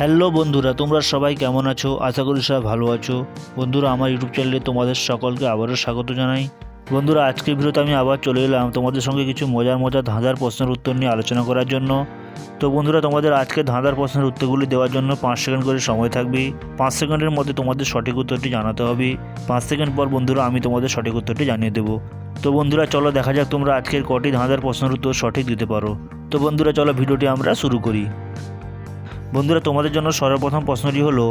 Hello বন্ধুরা, তোমরা সবাই কেমন আছো? আশা করি সবাই ভালো আছো। বন্ধুরা, আমার ইউটিউব চ্যানেলে তোমাদের সকলকে আবারও স্বাগত জানাই। বন্ধুরা, আজকের ভিডিওতে আমি আবার চলে এলাম তোমাদের সঙ্গে কিছু মজার মজার ধাঁধার প্রশ্নের উত্তর নিয়ে আলোচনা করার জন্য। তো বন্ধুরা, তোমাদের আজকে ধাঁধার প্রশ্নের উত্তরগুলি দেওয়ার জন্য পাঁচ সেকেন্ড করে সময় থাকবে। পাঁচ সেকেন্ডের মধ্যে তোমাদের সঠিক উত্তরটি জানাতে হবে। পাঁচ সেকেন্ড পর বন্ধুরা, আমি তোমাদের সঠিক উত্তরটি জানিয়ে দেবো। তো বন্ধুরা, চলো দেখা যাক তোমরা আজকের কটি ধাঁধার প্রশ্নের উত্তর সঠিক দিতে পারো। তো বন্ধুরা, চলো ভিডিওটি আমরা শুরু করি। বন্ধুরা, তোমাদের জন্য সর্বপ্রথম প্রশ্নটি হলো,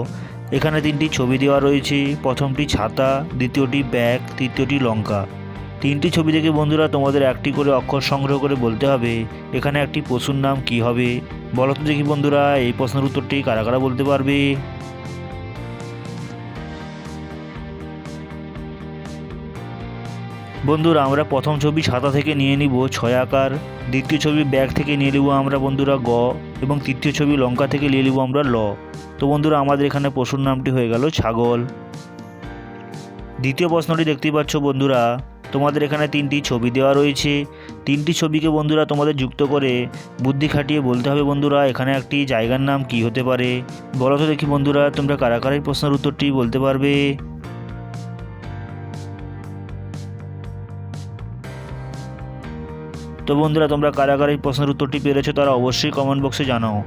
এখানে তিনটি ছবি দেওয়া রয়েছে। প্রথমটি ছাতা, দ্বিতীয়টি ব্যাগ, তৃতীয়টি লঙ্কা। তিনটি ছবি থেকে বন্ধুরা, তোমাদের একটি করে অক্ষর সংগ্রহ করে বলতে হবে, এখানে একটি পশুর নাম কি হবে? বলো তো দেখি বন্ধুরা, এই প্রশ্নের উত্তরটি কারা কারা বলতে পারবে? বন্ধুরা, আমরা প্রথম ছবি ছাতা থেকে নিয়ে নিব, ছয় আকার। দ্বিতীয় ছবি ব্যাগ থেকে নিয়ে নিব আমরা বন্ধুরা গ, এবং তৃতীয় ছবি লঙ্কা থেকে নিয়ে নিব আমরা ল। তো বন্ধুরা, আমাদের এখানে পশুর নামটি হয়ে গেল ছাগল। দ্বিতীয় প্রশ্নটি দেখতেই পাচ্ছ বন্ধুরা, তোমাদের এখানে তিনটি ছবি দেওয়া রয়েছে। তিনটি ছবিকে বন্ধুরা তোমাদের যুক্ত করে বুদ্ধি খাটিয়ে বলতে হবে বন্ধুরা, এখানে একটি জায়গার নাম কি হতে পারে? বলো তো দেখি বন্ধুরা, তোমরা কারা কারা প্রশ্নের উত্তরটি বলতে পারবে? তো বন্ধুরা, তোমরা কারা এই প্রশ্নের উত্তরটি পেরেছ তারা অবশ্যই কমেন্ট বক্সে জানাও।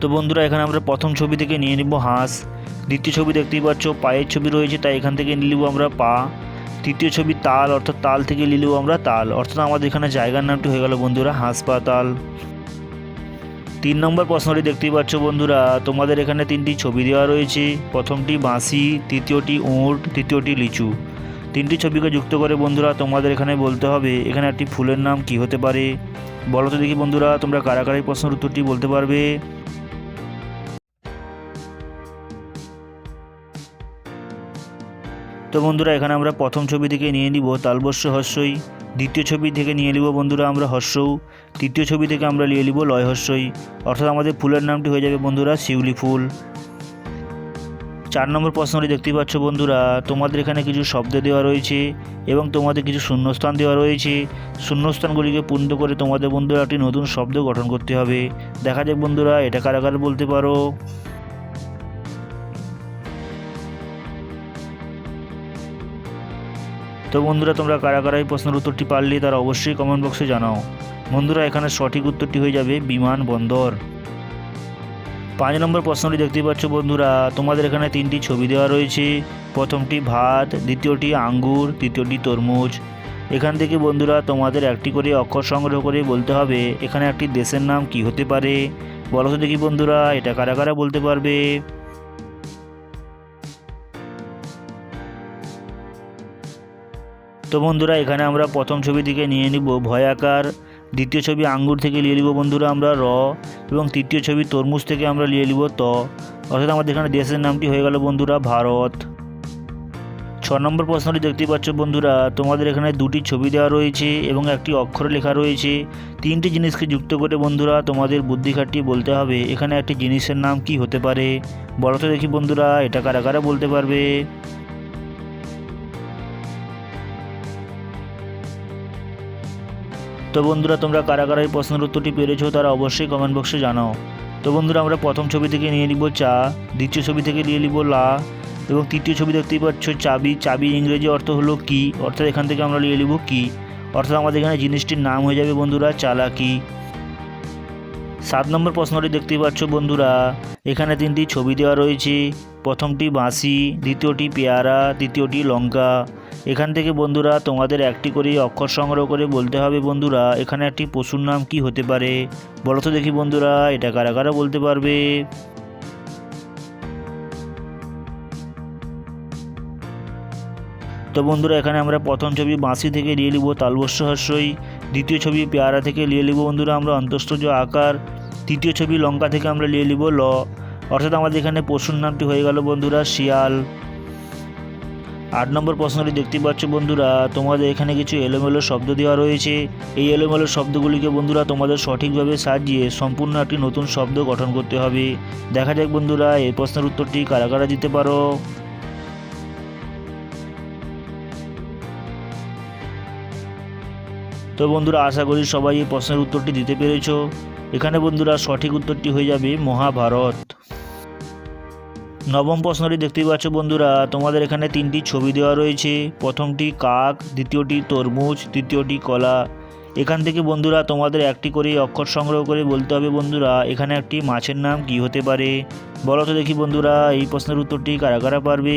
তো বন্ধুরা, এখানে আমরা প্রথম ছবি থেকে নিয়ে নিব হাঁস। দ্বিতীয় ছবি দেখতেই পাচ্ছ, পায়ের ছবি রয়েছে, তাই এখান থেকে নিয়ে নিব আমরা পা। তৃতীয় ছবি তাল, অর্থাৎ তাল থেকে নিব আমরা তাল। অর্থাৎ আমাদের এখানে জায়গার নামটি হয়ে গেল বন্ধুরা, হাঁস হাসপাতাল তিন নম্বর প্রশ্নটি দেখতেই পাচ্ছ বন্ধুরা, তোমাদের এখানে তিনটি ছবি দেওয়া রয়েছে। প্রথমটি বাঁশি, তৃতীয়টি উঁট, তৃতীয়টি লিচু। তিনটি ছবিকে যুক্ত করে বন্ধুরা, তোমাদের এখানে বলতে হবে, এখানে একটি ফুলের নাম কি হতে পারে? বলো তো দেখি বন্ধুরা, তোমরা কারা কারা এই প্রশ্নের উত্তরটি বলতে পারবে? তো বন্ধুরা, এখানে আমরা প্রথম ছবি থেকে নিয়ে নিব, তালবস্য হস্যই দ্বিতীয় ছবি থেকে নিয়ে নিব বন্ধুরা আমরা হস্যৌ তৃতীয় ছবি থেকে আমরা নিয়ে নিব লয় হস্যই অর্থাৎ আমাদের ফুলের নামটি হয়ে যাবে বন্ধুরা, শিউলি ফুল। চার নম্বর প্রশ্নটি দেখতে পাচ্ছ বন্ধুরা, তোমাদের এখানে কিছু শব্দ দেওয়া রয়েছে এবং তোমাদের কিছু শূন্যস্থান দেওয়া রয়েছে। শূন্যস্থানগুলিকে পূর্ণ করে তোমাদের বন্ধুরা একটি নতুন শব্দ গঠন করতে হবে। দেখা যাক বন্ধুরা, এটা কারা কারা বলতে পারো? তো বন্ধুরা, তোমরা কারা কারা এই প্রশ্নের উত্তরটি পারলে তারা অবশ্যই কমেন্ট বক্সে জানাও। বন্ধুরা, এখানে সঠিক উত্তরটি হয়ে যাবে বিমানবন্দর পাঁচ নম্বর প্রশ্নটি দেখতে পাচ্ছ বন্ধুরা। তোমাদের এখানে তিনটি ছবি দেওয়া রয়েছে। প্রথমটি ভাত, দ্বিতীয়টি আঙ্গুর, তৃতীয়টি তরমুজ। এখান থেকে বন্ধুরা তোমাদের একটি করে অক্ষর সংগ্রহ করে বলতে হবে, এখানে একটি দেশের নাম কি হতে পারে? বলো তো দেখি বন্ধুরা, এটা কারা কারা বলতে পারবে? তো বন্ধুরা, এখানে আমরা প্রথম ছবি থেকে নিয়ে নিব ভয়াকার দ্বিতীয় ছবি আঙ্গুর থেকে নিয়ে নিব বন্ধুরা আমরা, র, এবং তৃতীয় ছবি তরমুজ থেকে আমরা নিয়ে নিব ত। অর্থাৎ আমাদের এখানে দেশের নামটি হয়ে গেল বন্ধুরা ভারত। ছ নম্বর প্রশ্নটি দেখতে পাচ্ছ বন্ধুরা, তোমাদের এখানে দুটি ছবি দেওয়া রয়েছে এবং একটি অক্ষর লেখা রয়েছে। তিনটি জিনিসকে যুক্ত করে বন্ধুরা তোমাদের বুদ্ধি খাটিয়ে বলতে হবে, এখানে একটি জিনিসের নাম কি হতে পারে? বলো তো দেখি বন্ধুরা, এটা কারা কারা বলতে পারবে? তো বন্ধুরা, তোমরা কারা কারা এই প্রশ্নের উত্তরটি পেরেছ তারা অবশ্যই কমেন্ট বক্সে জানাও। তো বন্ধুরা, আমরা প্রথম ছবি থেকে নিয়ে নিব চা, দ্বিতীয় ছবি থেকে নিয়ে নিব লা এবং তৃতীয় ছবি দেখতেই পাচ্ছ চাবি। চাবি ইংরেজি অর্থ হলো কি? অর্থাৎ এখান থেকে আমরা নিয়ে নিব কি? অর্থাৎ আমাদের এখানে জিনিসটির নাম হয়ে যাবে বন্ধুরা চালাকি। সাত নম্বর প্রশ্নটি দেখতেই পাচ্ছ বন্ধুরা, এখানে তিনটি ছবি দেওয়া রয়েছে। প্রথমটি বাঁশি, দ্বিতীয়টি পেয়ারা তৃতীয়টি লঙ্কা। এখান থেকে বন্ধুরা তোমাদের একটি করে অক্ষর সংগ্রহ করে বলতে হবে বন্ধুরা, এখানে একটি পশুর নাম কি হতে পারে? বলো তো দেখি বন্ধুরা, এটা কারা কারা বলতে পারবে? তো বন্ধুরা, এখানে আমরা প্রথম ছবি বাঁশি থেকে নিয়ে নিব, তালবস্য হাস্যই দ্বিতীয় ছবি পেয়ারা থেকে নিয়ে নিব বন্ধুরা, আমরা অন্তঃস্থজ আকার। তৃতীয় ছবি লঙ্কা থেকে আমরা নিয়ে নিব ল। অর্থাৎ আমাদের এখানে পশুর নামটি হয়ে গেল বন্ধুরা, শিয়াল। আট নম্বর প্রশ্নটি দেখতে পাচ্ছ বন্ধুরা, তোমাদের এখানে কিছু এলোমেলো শব্দ দেওয়া রয়েছে। এই এলোমেলো শব্দগুলিকে বন্ধুরা তোমাদের সঠিকভাবে সাজিয়ে সম্পূর্ণ একটি নতুন শব্দ গঠন করতে হবে। দেখা যাক বন্ধুরা, এই প্রশ্নের উত্তরটি কারা কারা দিতে পারো? তো বন্ধুরা, আশা করি সবাই এই প্রশ্নের উত্তরটি দিতে পেরেছ। এখানে বন্ধুরা সঠিক উত্তরটি হয়ে যাবে মহাভারত। নবম প্রশ্নটি দেখতেই পাচ্ছ বন্ধুরা, তোমাদের এখানে তিনটি ছবি দেওয়া রয়েছে। প্রথমটি কাক, দ্বিতীয়টি তরমুজ, তৃতীয়টি কলা। এখান থেকে বন্ধুরা, তোমাদের একটি করে অক্ষর সংগ্রহ করে বলতে হবে বন্ধুরা, এখানে একটি মাছের নাম কি হতে পারে? বলো তো দেখি বন্ধুরা, এই প্রশ্নের উত্তরটি কারা কারা পারবে?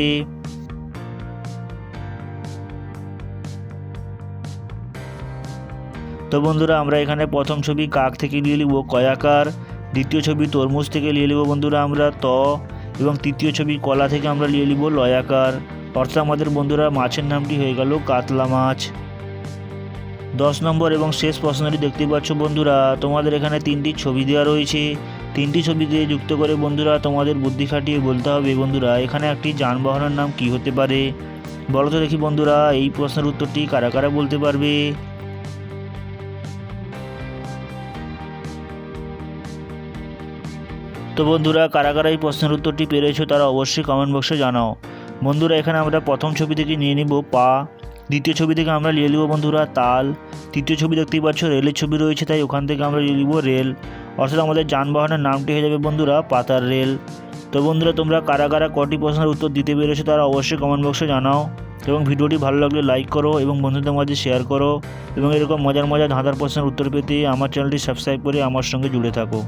তো বন্ধুরা, আমরা এখানে প্রথম ছবি কাক থেকে নিয়ে নিব কয়াকার দ্বিতীয় ছবি তরমুজ থেকে নিয়ে নিব বন্ধুরা, আমরা ত। এবং তৃতীয় ছবি কলা থেকে আমরা নিয়ে নিব লয়াকার। অর্থাৎ আমাদের বন্ধুরা মাছের নামটি হয়ে গেল কাতলা মাছ। দশ নম্বর এবং শেষ প্রশ্নটি দেখতে পাচ্ছ বন্ধুরা, তোমাদের এখানে তিনটি ছবি দেওয়া রয়েছে। তিনটি ছবি দিয়ে যুক্ত করে বন্ধুরা তোমাদের বুদ্ধি খাটিয়ে বলতে হবে বন্ধুরা, এখানে একটি যানবাহনের নাম কি হতে পারে? বলো তো দেখি বন্ধুরা, এই প্রশ্নের উত্তরটি কারা কারা বলতে পারবে? তো বন্ধুরা কারা কারা এই প্রশ্নের উত্তরটি পেরেছ তারা অবশ্যই কমেন্ট বক্সে জানাও। বন্ধুরা, এখানে আমরা প্রথম ছবি থেকে নিয়ে নিব, পা। দ্বিতীয় ছবি থেকে আমরা নিয়ে নিব বন্ধুরা, তাল। তৃতীয় ছবি দেখতেই পাচ্ছ, রেলের ছবি রয়েছে, তাই ওখান থেকে আমরা নিয়ে নিব রেল। অর্থাৎ আমাদের যানবাহনের নামটি হয়ে যাবে বন্ধুরা, পাতার রেল। তো বন্ধুরা, তোমরা কারা কারা কটি প্রশ্নের উত্তর দিতে পেরেছ তারা অবশ্যই কমেন্ট বক্সে জানাও। এবং ভিডিওটি ভালো লাগলে লাইক করো এবং বন্ধুদের মাঝে শেয়ার করো। এবং এরকম মজার মজার ধাঁধার প্রশ্নের উত্তর পেতে আমার চ্যানেলটি সাবস্ক্রাইব করে আমার সঙ্গে জুড়ে থাকো।